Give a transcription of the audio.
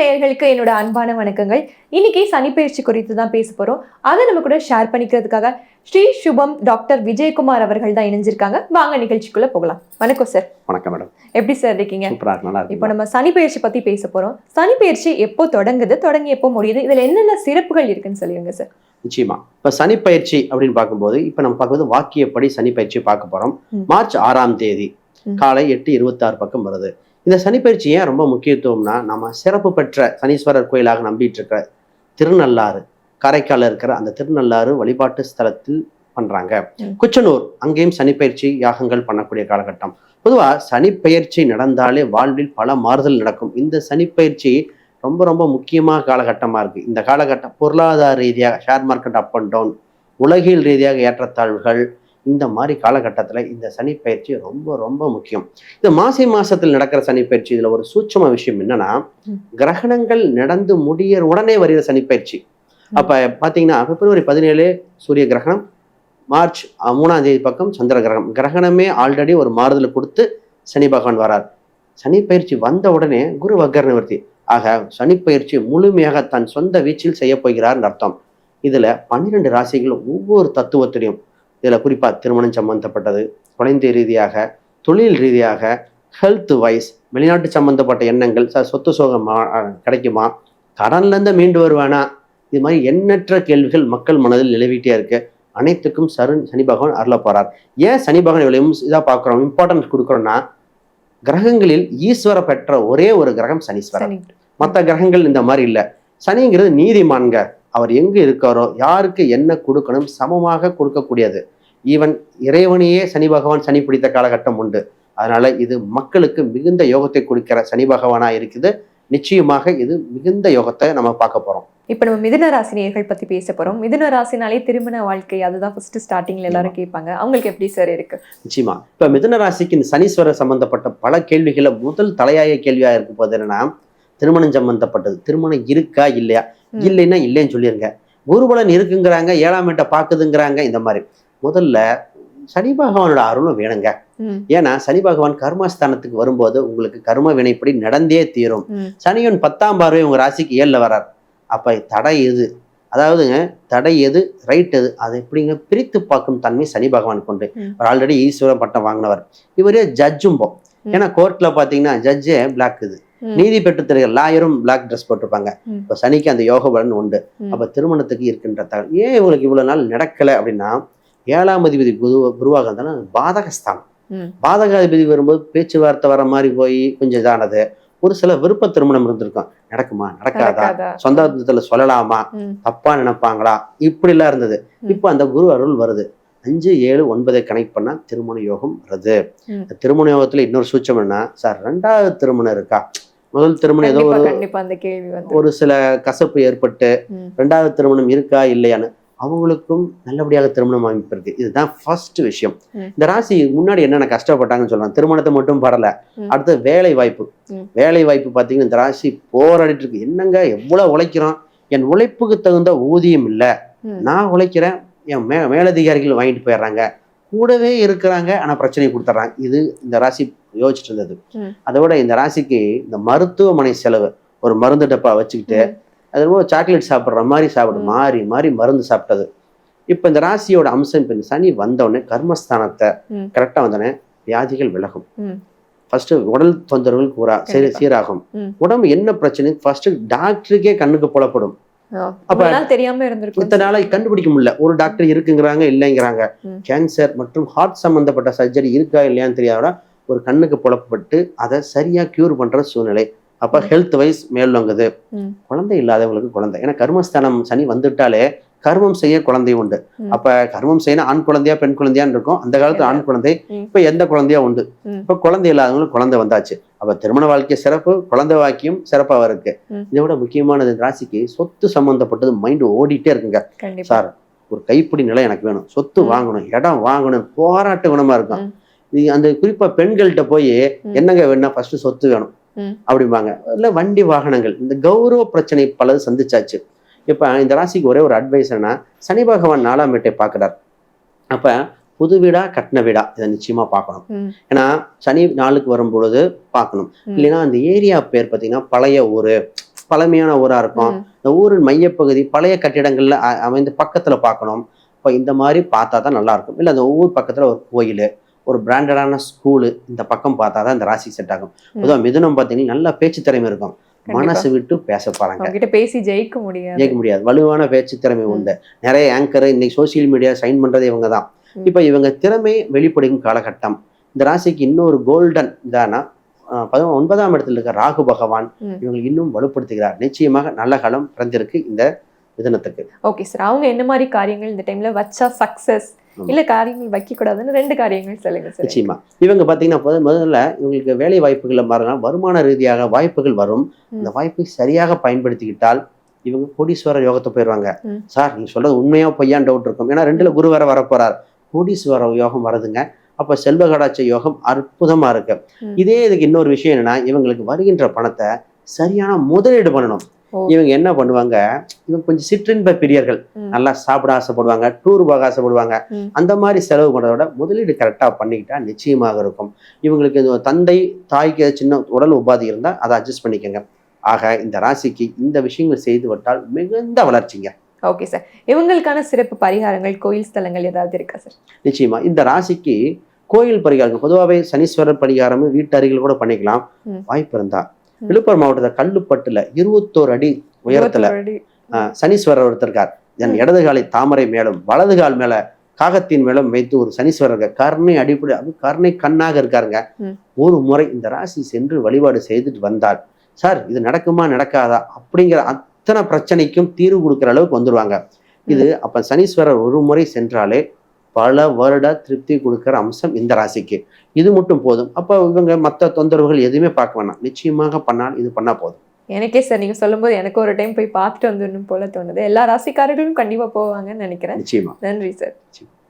TN என்னோட அன்பான வணக்கங்கள். இன்னைக்கு சனிப்பயிற்சி குறித்து தான் பேச போறோம். அதை நம்ம கூட ஷேர் பண்ணிக்கிறதுக்காக ஸ்ரீ சுபம் டாக்டர் விஜயகுமார் அவர்கள் தான் இணைஞ்சிருக்காங்க. வாங்க நிகழ்ச்சிக்குள்ள போகலாம். வணக்கம் சார். வணக்கம் மேடம். எப்படி சார் இருக்கீங்க? இப்போ நம்ம சனிப்பயிற்சி பத்தி பேச போறோம். சனிப்பயிற்சி எப்போ தொடங்குது தொடங்கி எப்போ முடியுது இதுல என்னென்ன சிறப்புகள் இருக்குன்னு சொல்லுங்க சார்? நிச்சயமா. இப்ப சனி பயிற்சி அப்படின்னு பார்க்கும்போது இப்ப நம்ம பார்க்கும்போது வாக்கியப்படி சனி பயிற்சி பார்க்க போறோம். மார்ச் ஆறாம் தேதி. காலை எட்டு இருபத்தாறு பக்கம் வருது. இந்த சனி பயிற்சி ஏன் ரொம்ப முக்கியத்துவம்னா நம்ம சிறப்பு பெற்ற சனீஸ்வரர் கோயிலாக நம்பிட்டு இருக்கிற திருநள்ளாறு காரைக்காலில் இருக்கிற அந்த திருநள்ளாறு வழிபாட்டு ஸ்தலத்தில் பண்றாங்க. குச்சனூர் அங்கேயும் சனிப்பயிற்சி யாகங்கள் பண்ணக்கூடிய காலகட்டம். பொதுவா சனிப்பெயர்ச்சி நடந்தாலே வாழ்வில் பல மாறுதல் நடக்கும். இந்த சனிப்பெயர்ச்சி ரொம்ப ரொம்ப முக்கியமாக காலகட்டமா இருக்கு. இந்த காலகட்டம் பொருளாதார ரீதியாக share market up and down உலகியல் ரீதியாக ஏற்றத்தாழ்வுகள் இந்த மாதிரி காலகட்டத்தில் இந்த சனிப்பெயர்ச்சி ரொம்ப ரொம்ப முக்கியம். இந்த மாசி மாசத்தில் நடக்கிற சனிப்பெயர்ச்சி இதுல ஒரு சூட்சம விஷயம் என்னன்னா. கிரகணங்கள் நடந்து முடியற உடனே வருகிற சனிப்பெயர்ச்சி அப்ப பாத்தீங்கன்னா பிப்ரவரி பதினேழு சூரிய கிரகணம் மார்ச் மூணாம் தேதி பக்கம் சந்திர கிரகணம். கிரகணமே ஆல்ரெடி ஒரு மாறுதலை கொடுத்து சனி பகவான் வரார். சனி பயிற்சி வந்த உடனே குரு வக்கர நிவர்த்தி ஆக சனி பயிற்சி முழுமையாக தன் சொந்த வீச்சில் செய்ய போகிறார்னு அர்த்தம். இதுல பன்னிரெண்டு ராசிகள் ஒவ்வொரு தத்துவத்திலையும் இதுல குறிப்பா திருமணம் சம்பந்தப்பட்டது குழந்தை ரீதியாக தொழில் ரீதியாக ஹெல்த் வைஸ் வெளிநாட்டு சம்பந்தப்பட்ட எண்ணங்கள் சார் சொத்து சோகமா கிடைக்குமா? கடன்ல இருந்து மீண்டு வருவானா? இது மாதிரி எண்ணற்ற கேள்விகள் மக்கள் மனதில் நிலவிட்டே இருக்கு. அனைத்துக்கும் சரு சனி பகவான் அருள போறார். ஏன் சனி பகவான் இவ்வளவு இதாக பார்க்குறோம் இம்பார்ட்டன்ஸ் கொடுக்குறோம்னா கிரகங்களில் ஈஸ்வர பெற்ற ஒரே ஒரு கிரகம் சனீஸ்வரர். சனி. மற்ற கிரகங்கள் இந்த மாதிரி இல்லை. சனிங்கிறது நீதிமான்க அவர் எங்க இருக்காரோ யாருக்கு என்ன கொடுக்கணும் சமமாக கொடுக்கக்கூடியது. ஈவன் இறைவனையே சனி பகவான் சனி பிடித்த காலகட்டம் உண்டு. அதனால இது மக்களுக்கு மிகுந்த யோகத்தை கொடுக்கிற சனி பகவானா இருக்குது. நிச்சயமாக இது மிகுந்த யோகத்தை நம்ம பார்க்க போறோம். இப்போ நம்ம மிதுன ராசி நேயர்கள் பத்தி பேச போறோம். மிதுன ராசினாலே திருமண வாழ்க்கை அதுதான் ஃபர்ஸ்ட் ஸ்டார்டிங்ல எல்லாரும் கேட்பாங்க. அவங்களுக்கு எப்படி சார் இருக்கு? நிச்சயமா. இப்ப மிதுன ராசிக்கு இந்த சனீஸ்வரர் சம்பந்தப்பட்ட பல கேள்விகளை முதல் தலையாய கேள்வியா இருக்கு போது என்னன்னா திருமணம் சம்பந்தப்பட்டது. திருமணம் இருக்கா? இல்லையா. இல்லைன்னா இல்லைன்னு சொல்லிருங்க. குருபலன் இருக்குங்கிறாங்க ஏழாம் வீட்டை பாக்குதுங்கிறாங்க இந்த மாதிரி. முதல்ல சனி பகவானோட அருளும் வேணுங்க. ஏன்னா சனி பகவான் கர்மஸ்தானத்துக்கு வரும்போது உங்களுக்கு கர்ம வினைப்படி நடந்தே தீரும். சனியன் பத்தாம் பார்வை உங்க ராசிக்கு ஏழுல வரார் அப்ப தடை எது? அதாவதுங்க தடை எது? ரைட் எது? அதை எப்படிங்க பிரித்து பார்க்கும் தன்மை சனி பகவான் கொண்டு ஆல்ரெடி ஈஸ்வரன் பட்டம் வாங்கினவர். இவரே ஜட்ஜும்போம். ஏன்னா கோர்ட்ல பாத்தீங்கன்னா ஜட்ஜே பிளாக் இது. நீதி பெற்று தெரிகிற லாயரும் பிளாக் ட்ரெஸ் போட்டிருப்பாங்க. இப்ப சனிக்கு அந்த யோக பலன் உண்டு. அப்ப திருமணத்துக்கு இருக்கின்ற தகவல் ஏன் இவங்களுக்கு இவ்வளவு நாள் நடக்கல அப்படின்னா ஏழாம் அதிபதி குரு குருவாக இருந்தாலும் பாதகஸ்தானம். பாதகாதிபதி வரும்போது பேச்சுவார்த்தை வர மாதிரி போய் கொஞ்சம் இதானது. ஒரு சில விருப்ப திருமணம் இருந்திருக்கும். நடக்குமா? நடக்காதா? சொந்தத்துல சொல்லலாமா? தப்பா நினைப்பாங்களா? இப்படி எல்லாம் இருந்தது. இப்போ அந்த குரு அருள் வருது. அஞ்சு ஏழு ஒன்பதை கனெக்ட் பண்ணா திருமண யோகம் வருது. திருமண யோகத்துல இன்னொரு சூச்சம் என்ன சார் ரெண்டாவது திருமணம் இருக்கா? முதல் திருமணம் ஏதோ ஒரு ஒரு சில கசப்பு ஏற்பட்டு ரெண்டாவது திருமணம் இருக்கா இல்லையான்னு அவங்களுக்கும் நல்லபடியாக திருமணம் அமைப்பு இருக்கு இதுதான் ஃபர்ஸ்ட் விஷயம். இந்த ராசி முன்னாடி என்னென்ன கஷ்டப்பட்டாங்கன்னு சொல்லலாம். திருமணத்தை மட்டும் படல. அடுத்து வேலை வாய்ப்பு. வேலை வாய்ப்பு பார்த்தீங்கன்னா இந்த ராசி போராடிட்டு இருக்கு. என்னங்க எவ்வளவு உழைக்கிறோம்? என் உழைப்புக்கு தகுந்த ஊதியம் இல்லை. நான் உழைக்கிறேன். என் மே மேலதிகாரிகள் வாங்கிட்டு போயிடுறாங்க. கூடவே இருக்கிறாங்க ஆனா பிரச்சனை கொடுத்துட்றாங்க இது இந்த ராசி யோசிச்சுட்டு இருந்தது. அதோட இந்த ராசிக்கு இந்த மருத்துவமனை செலவு ஒரு மருந்து டப்பா வச்சுக்கிட்டு. அது ரொம்ப சாக்லேட் சாப்பிட்ற மாதிரி சாப்பிடும். மாறி மாறி மருந்து சாப்பிட்டது இப்போ இந்த ராசியோட அம்சம் இப்போ இந்த சனி வந்தவுடனே கர்மஸ்தானத்தை. கரெக்டாக வந்தோடனே வியாதிகள் விலகும். ஃபர்ஸ்ட் உடல் தொந்தரவுகள் கூறா சரி. சீராகும். உடம்பு என்ன பிரச்சனை ஃபர்ஸ்ட் டாக்டருக்கே கண்ணுக்கு புலப்படும் தெரியாம கண்டுபிடிக்க முடியல ஒரு டாக்டர் இருக்குங்கிறாங்க இல்லைங்கிறாங்க. கேன்சர் மற்றும் ஹார்ட் சம்பந்தப்பட்ட சர்ஜரி இருக்கா இல்லையான்னு தெரியாத ஒரு கண்ணுக்கு புலப்பட்டு அதை சரியா கியூர் பண்ற சூழ்நிலை அப்ப. ஹெல்த் வைஸ் மேல்லோங்குது ம். குழந்தை இல்லாதவங்களுக்கு குழந்தை ஏன்னா கர்மஸ்தானம் சனி வந்துட்டாலே கர்மம் செய்ய குழந்தை உண்டு. அப்ப கர்மம் செய்யணும் ஆண் குழந்தையா பெண் குழந்தையான்னு இருக்கும். அந்த காலத்துல ஆண் குழந்தை. இப்ப எந்த குழந்தையா உண்டு. இப்ப குழந்தை இல்லாதவங்களுக்கு குழந்தை வந்தாச்சு. அப்ப திருமண வாழ்க்கை சிறப்பு குழந்தை வாக்கியம் சிறப்பா இருக்கு. இதை விட முக்கியமானது ராசிக்கு சொத்து சம்பந்தப்பட்டது மைண்ட் ஓடிட்டே இருக்குங்க. சார் ஒரு கைப்பிடி நிலம் எனக்கு வேணும். சொத்து. வாங்கணும் இடம் வாங்கணும் போராட்ட குணமா இருக்கும். அந்த குறிப்பா பெண்கள்கிட்ட போய். என்னங்க வேணும்னா ஃபர்ஸ்ட் சொத்து வேணும். அப்படிம்பாங்க. இல்ல வண்டி வாகனங்கள். இந்த கௌரவ பிரச்சனை பலது சந்திச்சாச்சு. இப்ப இந்த ராசிக்கு ஒரே ஒரு அட்வைஸ் என்னன்னா சனி பகவான் நாலாம் வீட்டை பார்க்கிறார் அப்ப புது வீடா கட்டின வீடா இதை நிச்சயமா பார்க்கணும். ஏன்னா சனி நாளுக்கு வரும் பொழுது பார்க்கணும். இல்லைன்னா அந்த ஏரியா பேர் பார்த்தீங்கன்னா பழைய ஊர் பழமையான ஊரா இருக்கும். இந்த ஊரின் மையப்பகுதி பழைய கட்டிடங்கள்ல அமைந்து பக்கத்துல பார்க்கணும் இப்போ இந்த மாதிரி பார்த்தா தான் நல்லா இருக்கும் இல்லை அந்த ஊர் பக்கத்துல ஒரு கோயில் ஒரு பிராண்டடான ஸ்கூலு இந்த பக்கம் பார்த்தா தான் இந்த ராசி செட் ஆகும் பொதுவாக மிதுனம் பார்த்தீங்கன்னா நல்ல பேச்சு திறமை இருக்கும். மனசு விட்டு பேச கிட்ட பேசி ஜெயிக்க முடியாது. ஜெயிக்க முடியாது. வலுவான பேச்சு திறமை. உண்டு. நிறைய ஆங்கர் இன்னைக்கு சோசியல் மீடியா சைன் பண்றதே இவங்க தான். இப்போ இவங்க திறமை வெளிப்படும் காலகட்டம். இந்த ராசிக்கு இன்னொரு கோல்டன் இதானா பதினொன்று ஒன்பதாம் இடத்துல இருக்க ராகு பகவான் ம். இவங்களை இன்னும் வலுப்படுத்துகிறார். நிச்சயமாக நல்ல காலம் பிறந்திருக்கு இந்த மிதனத்துக்கு. ஓகே சார் அவங்க என்ன மாதிரி காரியங்கள் இந்த டைம்ல வச்சா சக்சஸ். இல்ல காரியங்கள் வைக்க கூடாதுன்னு ரெண்டு காரியங்கள் சொல்லுங்க நிச்சயமா. இவங்க பார்த்தீங்கன்னா முதல்ல இவங்களுக்கு வேலை வாய்ப்புகளை மாறலாம். வருமான ரீதியாக வாய்ப்புகள் வரும். அந்த வாய்ப்பை சரியாக பயன்படுத்திக்கிட்டால் இவங்க கோடீஸ்வரர் யோகத்தை போயிடுவாங்க. சார் நீங்க சொல்றது உண்மையா பொய்யான்னு டவுட் இருக்கும். ஏன்னா ரெண்டுல குரு வேற வரப்போறார். கோடீஸ்வர யோகம் வருதுங்க. அப்ப செல்வகடாட்ச யோகம் அற்புதமா இருக்கு. இதே இதுக்கு இன்னொரு விஷயம் என்னன்னா இவங்களுக்கு வருகின்ற பணத்தை சரியான முதலீடு பண்ணணும். இவங்க என்ன பண்ணுவாங்க? இவங்க கொஞ்சம் சிற்றின்ப பிரியர்கள். நல்லா சாப்பிட ஆசைப்படுவாங்க டூர் போக ஆசைப்படுவாங்க. அந்த மாதிரி செலவு பண்றதை விட முதலீடு கரெக்டா பண்ணிக்கிட்டா நிச்சயமாக இருக்கும். இவங்களுக்கு தந்தை தாய்க்கு சின்ன உடல் உபாதி இருந்தால் அதை அட்ஜஸ்ட் பண்ணிக்கோங்க. ஆக இந்த ராசிக்கு இந்த விஷயங்கள் செய்து விட்டால் மிகுந்த வளர்ச்சிங்க. ஓகே சார் இவங்களுக்கான சிறப்பு பரிகாரங்கள் கோயில் ஸ்தலங்கள் ஏதாவது இருக்கா சார் நிச்சயமா. இந்த ராசிக்கு கோயில் பரிகாரங்கள் பொதுவாகவே சனீஸ்வரர் பரிகாரமும் வீட்டு அருகில் கூட பண்ணிக்கலாம். வாய்ப்பு இருந்தா ம். விழுப்புரம் மாவட்டத்தில் கல்லுப்பட்டுல இருபத்தோரு அடி உயரத்துல சனீஸ்வரர் ஒருத்தர் இருக்கார். என். இடது காலை தாமரை மேலும் வலது கால் மேல காகத்தின் மேலும் வைத்து ஒரு சனீஸ்வரர். கருணை அடிப்படை அது கருணை கண்ணாக இருக்காருங்க. ஒரு முறை இந்த ராசி சென்று வழிபாடு செய்துட்டு வந்தால் சார் இது நடக்குமா நடக்காதா? அப்படிங்கிற அத்தனை பிரச்சனைக்கும் தீர்வு கொடுக்குற அளவுக்கு வந்துருவாங்க. இது அப்ப சனீஸ்வரர் ஒரு முறை சென்றாலே பல வருட திருப்தி கொடுக்கிற அம்சம் இந்த ராசிக்கு. இது மட்டும் போதும். அப்ப இவங்க மற்ற தொந்தரவுகள் எதுவுமே பார்க்க வேணாம். நிச்சயமாக பண்ணால் இது பண்ணா போதும். எனக்கே சார் நீங்க சொல்லும்போது எனக்கு ஒரு டைம் போய் பார்த்துட்டு வந்துடணும் போல தோணுது. எல்லா ராசிக்காரர்களும் கண்டிப்பா போவாங்கன்னு நினைக்கிறேன். நிச்சயமா. நன்றி சார்.